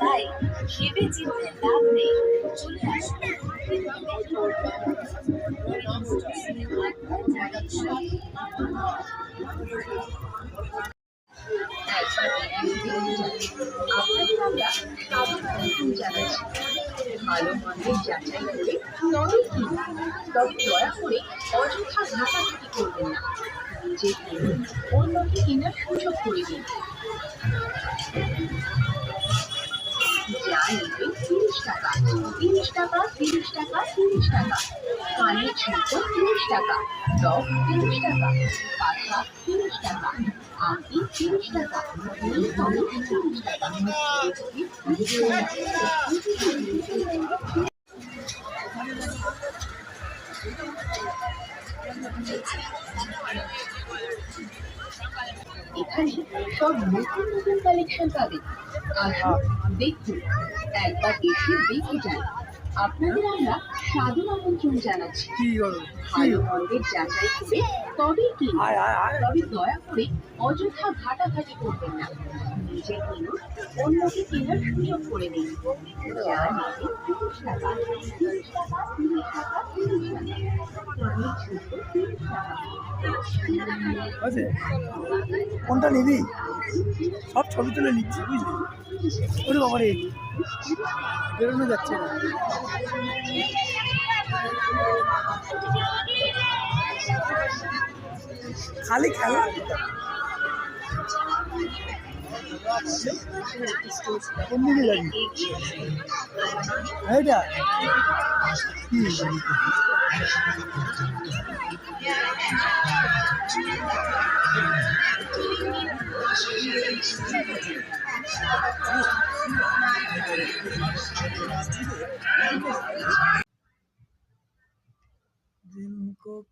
তাই ভেবে চিনতে লাভ নেই চলে আসুন আপনাদের আমরা সাবধান জানাচ্ছি ভালো মন্দের যাচাই করে নরম কিনুন তবে দয়া করে অযথা ঘাটাঘাটি করবেন না। যে কিনুন অন্যকে কেনার সুযোগ করে দিন। তিরিশ টাকা তিরিশ টাকা তিরিশ টাকা। কানের ছিলকো তিরিশ টাকা। টক, তিরিশ টাকা। পাখা তিরিশ টাকা। আঁকি, তিরিশ টাকা। নীল কলম তিরিশ টাকা। এখানে সব নতুন নতুন কালেকশন পাবেন। আসুন দেখুন একবার এসে দেখে যান। আপনাদের আমরা সাদর আমন্ত্রণ জানাচ্ছি। ভালো মন্দের যাচাই করে তবে কি? তবে দয়া করে অযথা ঘাটাঘাটি করবেন না। নিজে কিনুন অন্যকে কেনার সুযোগ করে দিন। যা নেবে তিরিশ টাকা তিরিশ টাকা তিরিশ টাকা তিরিশ টাকা। আছে? কোনটা নিবি? সব ছবি তুলে নিচ্ছি, বুঝলি? ওরে বেরোনো যাচ্ছে খালি খেলা? কোন যাবি? এইটা? কি जिनको